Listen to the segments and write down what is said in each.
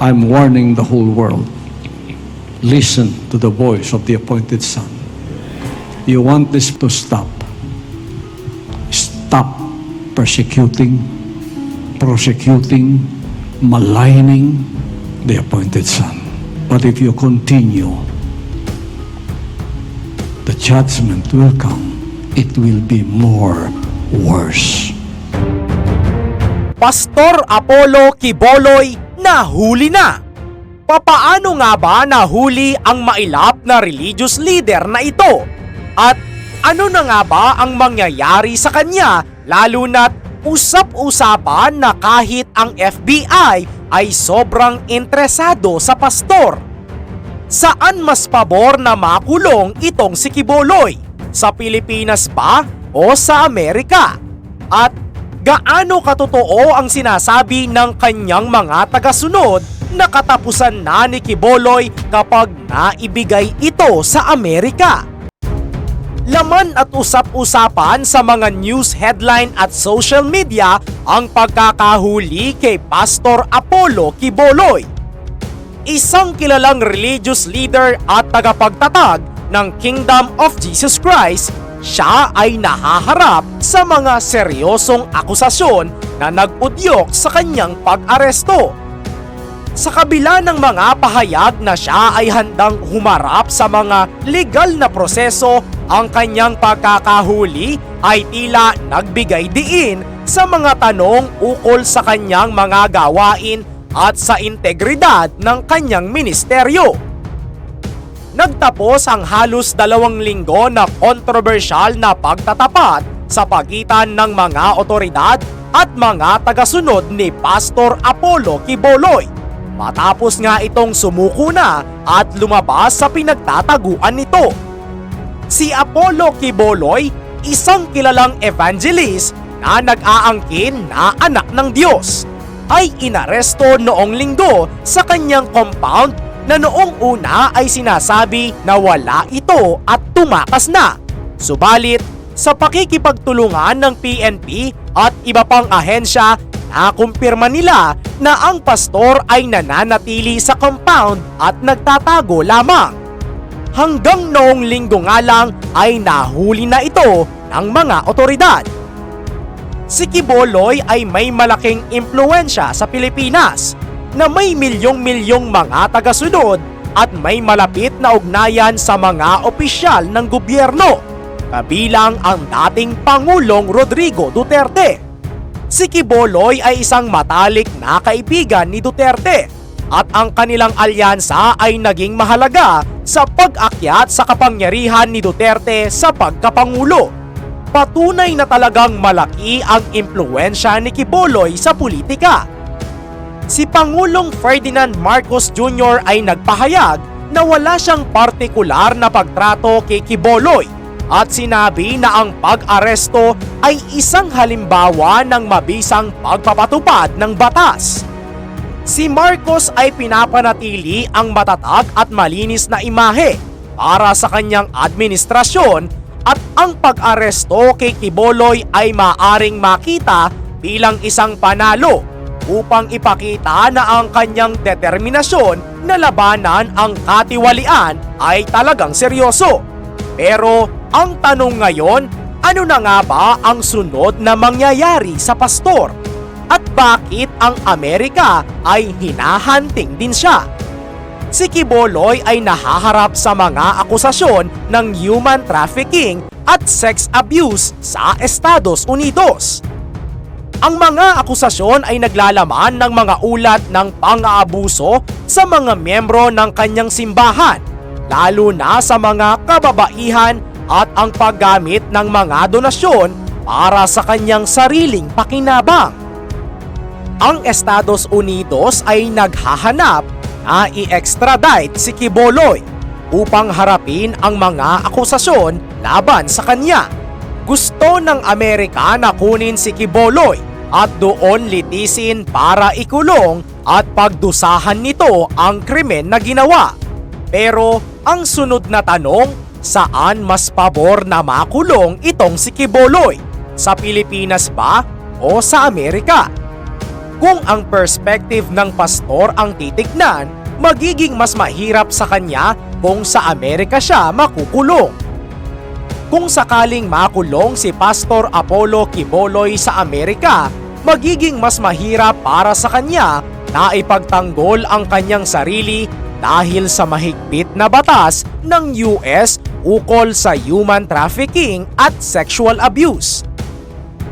I'm warning the whole world. Listen to the voice of the appointed Son. You want this to stop. Stop persecuting, prosecuting, maligning the appointed Son. But if you continue, the judgment will come. It will be more worse. Pastor Apollo Kiboloy nahuli na. Papaano nga ba nahuli ang mailap na religious leader na ito? At ano na nga ba ang mangyayari sa kanya lalo na't usap-usapan na kahit ang FBI ay sobrang interesado sa pastor? Saan mas pabor na makulong itong si Kiboloy? Sa Pilipinas ba o sa Amerika? At gaano katotoo ang sinasabi ng kanyang mga tagasunod na katapusan na ni Kiboloy kapag naibigay ito sa Amerika? Laman at usap-usapan sa mga news headline at social media ang pagkakahuli kay Pastor Apollo Kiboloy isang kilalang religious leader at tagapagtatag ng Kingdom of Jesus Christ, siya ay nahaharap sa mga seryosong akusasyon na nag-udyok sa kanyang pag-aresto. Sa kabila ng mga pahayag na siya ay handang humarap sa mga legal na proseso, ang kanyang pagkakahuli ay tila nagbigay diin sa mga tanong ukol sa kanyang mga gawain at sa integridad ng kanyang ministeryo. Nagtapos ang halos dalawang linggo na kontrobersyal na pagtatapat sa pagitan ng mga otoridad at mga tagasunod ni Pastor Apollo Kiboloy. Matapos nga itong sumuko na at lumabas sa pinagtataguan nito. Si Apollo Kiboloy, isang kilalang evangelist na nag-aangkin na anak ng Diyos ay inaresto noong linggo sa kanyang compound na noong una ay sinasabi na wala ito at tumakas na. Subalit, sa pakikipagtulungan ng PNP at iba pang ahensya, nakumpirma nila na ang pastor ay nananatili sa compound at nagtatago lamang. Hanggang noong linggo nga lang ay nahuli na ito ng mga otoridad si Kiboloy ay may malaking impluensya sa Pilipinas na may milyong-milyong mga tagasunod at may malapit na ugnayan sa mga opisyal ng gobyerno, kabilang ang dating Pangulong Rodrigo Duterte. Si Kiboloy ay isang matalik na kaibigan ni Duterte at ang kanilang alyansa ay naging mahalaga sa pag-akyat sa kapangyarihan ni Duterte sa pagkapangulo patunay na talagang malaki ang impluensya ni Kiboloy sa politika. Si Pangulong Ferdinand Marcos Jr. ay nagpahayag na wala siyang partikular na pagtrato kay Kiboloy at sinabi na ang pag-aresto ay isang halimbawa ng mabisang pagpapatupad ng batas. Si Marcos ay pinapanatili ang matatag at malinis na imahe para sa kanyang administrasyon at ang pag-aresto kay Kiboloy ay maaring makita bilang isang panalo upang ipakita na ang kanyang determinasyon na labanan ang katiwalian ay talagang seryoso. Pero ang tanong ngayon, ano na nga ba ang sunod na mangyayari sa pastor? At bakit ang Amerika ay hinahanting din siya? si Kiboloy ay nahaharap sa mga akusasyon ng human trafficking at sex abuse sa Estados Unidos. Ang mga akusasyon ay naglalaman ng mga ulat ng pang-aabuso sa mga miyembro ng kanyang simbahan, lalo na sa mga kababaihan at ang paggamit ng mga donasyon para sa kanyang sariling pakinabang. Ang Estados Unidos ay naghahanap na i-extradite si Kiboloy upang harapin ang mga akusasyon laban sa kanya. Gusto ng Amerika na kunin si Kiboloy at doon litisin para ikulong at pagdusahan nito ang krimen na ginawa. Pero ang sunod na tanong, saan mas pabor na makulong itong si Kiboloy? Sa Pilipinas ba o sa Amerika? Kung ang perspective ng pastor ang titignan, magiging mas mahirap sa kanya kung sa Amerika siya makukulong. Kung sakaling makulong si Pastor Apollo Kiboloy sa Amerika, magiging mas mahirap para sa kanya na ipagtanggol ang kanyang sarili dahil sa mahigpit na batas ng US ukol sa human trafficking at sexual abuse.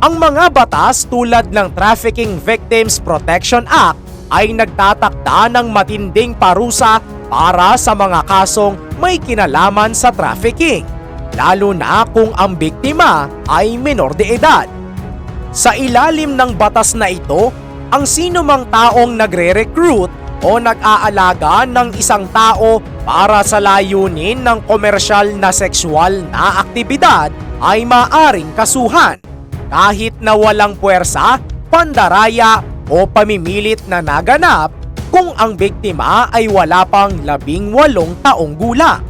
Ang mga batas tulad ng Trafficking Victims Protection Act ay nagtatakda ng matinding parusa para sa mga kasong may kinalaman sa trafficking, lalo na kung ang biktima ay menor de edad. Sa ilalim ng batas na ito, ang sino mang taong nagre-recruit o nag-aalaga ng isang tao para sa layunin ng komersyal na sexual na aktibidad ay maaring kasuhan kahit na walang puwersa, pandaraya o pamimilit na naganap kung ang biktima ay wala pang labing walong taong gulang.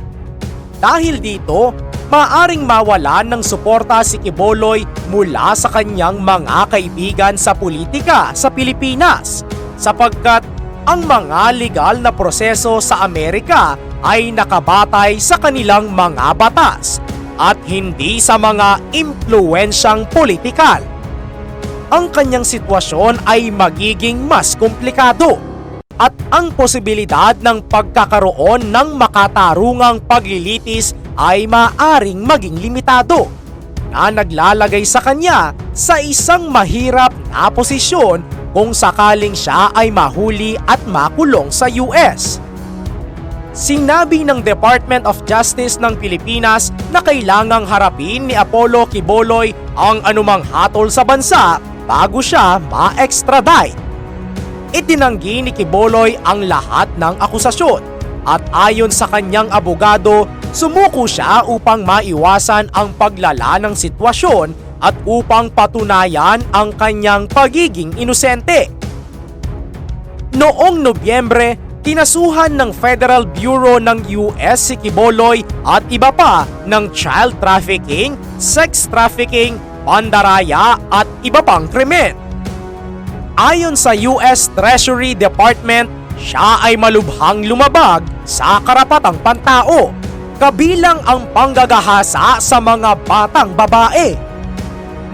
Dahil dito, maaring mawala ng suporta si Kiboloy mula sa kanyang mga kaibigan sa politika sa Pilipinas sapagkat ang mga legal na proseso sa Amerika ay nakabatay sa kanilang mga batas at hindi sa mga impluensyang politikal. Ang kanyang sitwasyon ay magiging mas komplikado at ang posibilidad ng pagkakaroon ng makatarungang paglilitis ay maaring maging limitado na naglalagay sa kanya sa isang mahirap na posisyon kung sakaling siya ay mahuli at makulong sa US. Sinabi ng Department of Justice ng Pilipinas na kailangang harapin ni Apollo Kiboloy ang anumang hatol sa bansa bago siya ma-extradite. Itinanggi ni Kiboloy ang lahat ng akusasyon at ayon sa kanyang abogado, sumuko siya upang maiwasan ang paglala ng sitwasyon at upang patunayan ang kanyang pagiging inosente. Noong Nobyembre, kinasuhan ng Federal Bureau ng US si Kiboloy at iba pa ng child trafficking, sex trafficking, pandaraya at iba pang krimen. Ayon sa US Treasury Department, siya ay malubhang lumabag sa karapatang pantao, kabilang ang panggagahasa sa mga batang babae.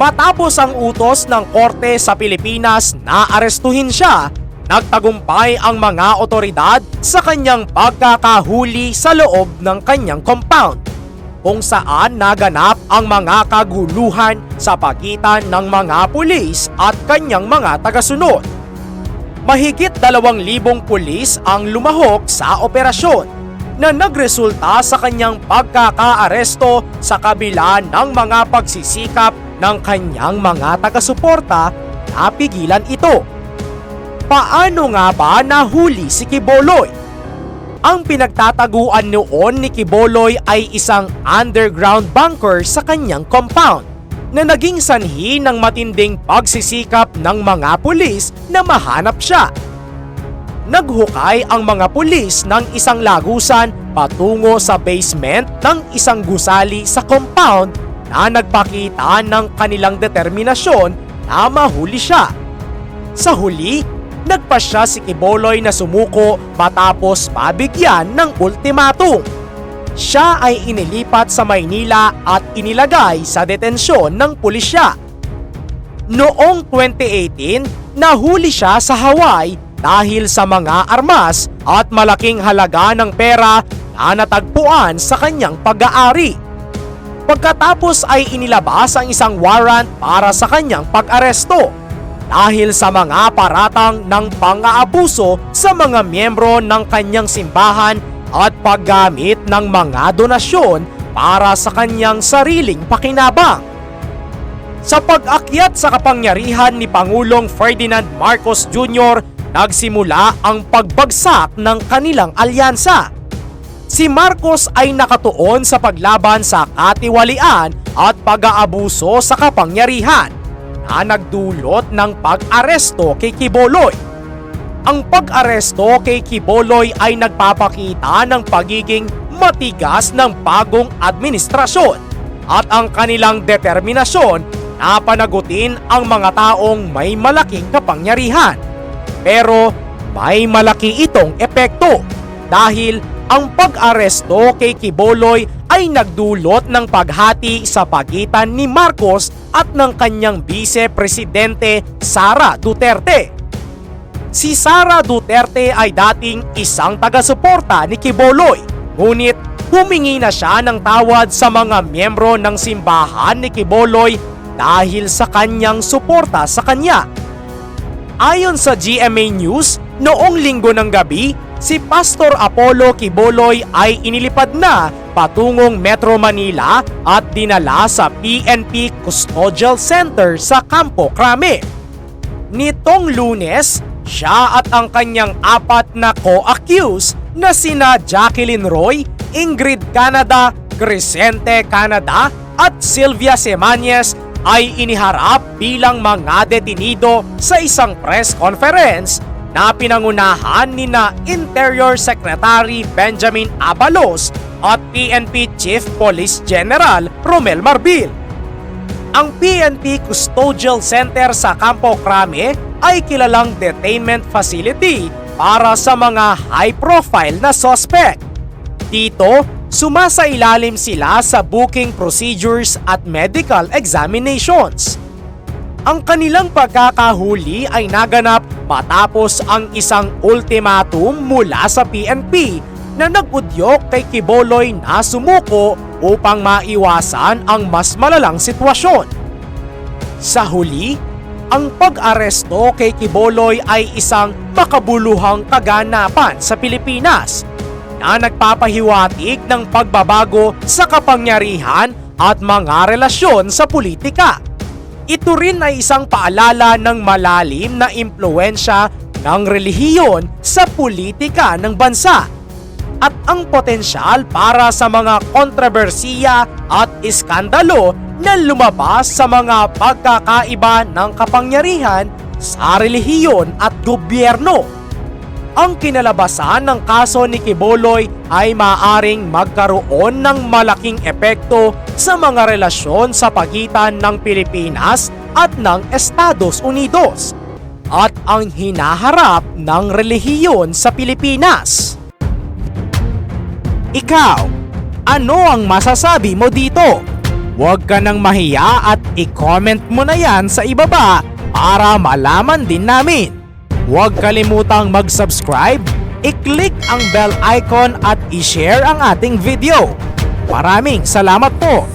Matapos ang utos ng korte sa Pilipinas na arestuhin siya, nagtagumpay ang mga otoridad sa kanyang pagkakahuli sa loob ng kanyang compound kung saan naganap ang mga kaguluhan sa pagitan ng mga pulis at kanyang mga tagasunod. Mahigit dalawang libong pulis ang lumahok sa operasyon na nagresulta sa kanyang pagkakaaresto sa kabila ng mga pagsisikap ng kanyang mga taga-suporta na pigilan ito. Paano nga ba nahuli si Kiboloy? Ang pinagtataguan noon ni Kiboloy ay isang underground bunker sa kanyang compound na naging sanhi ng matinding pagsisikap ng mga pulis na mahanap siya. Naghukay ang mga pulis ng isang lagusan patungo sa basement ng isang gusali sa compound na nagpakita ng kanilang determinasyon na mahuli siya. Sa huli, nagpasya si Kiboloy na sumuko matapos pabigyan ng ultimatum. Siya ay inilipat sa Maynila at inilagay sa detensyon ng pulisya. Noong 2018, nahuli siya sa Hawaii dahil sa mga armas at malaking halaga ng pera na natagpuan sa kanyang pag-aari. Pagkatapos ay inilabas ang isang warrant para sa kanyang pag-aresto dahil sa mga paratang ng pang-aabuso sa mga miyembro ng kanyang simbahan at paggamit ng mga donasyon para sa kanyang sariling pakinabang. Sa pag-akyat sa kapangyarihan ni Pangulong Ferdinand Marcos Jr., nagsimula ang pagbagsak ng kanilang alyansa. Si Marcos ay nakatuon sa paglaban sa katiwalian at pag-aabuso sa kapangyarihan na nagdulot ng pag-aresto kay Kiboloy. Ang pag-aresto kay Kiboloy ay nagpapakita ng pagiging matigas ng bagong administrasyon at ang kanilang determinasyon na panagutin ang mga taong may malaking kapangyarihan. Pero may malaki itong epekto dahil ang pag-aresto kay Kiboloy ay nagdulot ng paghati sa pagitan ni Marcos at ng kanyang vice-presidente Sara Duterte. Si Sara Duterte ay dating isang taga-suporta ni Kiboloy, ngunit humingi na siya ng tawad sa mga miyembro ng simbahan ni Kiboloy dahil sa kanyang suporta sa kanya. Ayon sa GMA News, noong linggo ng gabi, si Pastor Apollo Kiboloy ay inilipad na patungong Metro Manila at dinala sa PNP Custodial Center sa Campo Crame. Nitong lunes, siya at ang kanyang apat na co-accused na sina Jacqueline Roy, Ingrid Canada, Crescente Canada at Sylvia Semanyes ay iniharap bilang mga detenido sa isang press conference na pinangunahan ni na Interior Secretary Benjamin Abalos at PNP Chief Police General Romel Marbil. Ang PNP Custodial Center sa Campo Crame ay kilalang detainment facility para sa mga high-profile na suspect. Dito, sumasailalim sila sa booking procedures at medical examinations. Ang kanilang pagkakahuli ay naganap matapos ang isang ultimatum mula sa PNP na nagudyok kay Kiboloy na sumuko upang maiwasan ang mas malalang sitwasyon. Sa huli, ang pag-aresto kay Kiboloy ay isang makabuluhang kaganapan sa Pilipinas na nagpapahiwatig ng pagbabago sa kapangyarihan at mga relasyon sa politika. Ito rin ay isang paalala ng malalim na impluensya ng relihiyon sa politika ng bansa at ang potensyal para sa mga kontrobersiya at iskandalo na lumabas sa mga pagkakaiba ng kapangyarihan sa relihiyon at gobyerno. Ang kinalabasan ng kaso ni Kiboloy ay maaring magkaroon ng malaking epekto sa mga relasyon sa pagitan ng Pilipinas at ng Estados Unidos at ang hinaharap ng relihiyon sa Pilipinas. Ikaw, ano ang masasabi mo dito? Huwag ka nang mahiya at i-comment mo na yan sa ibaba para malaman din namin. Huwag kalimutang mag-subscribe, i-click ang bell icon at i-share ang ating video. Maraming salamat po!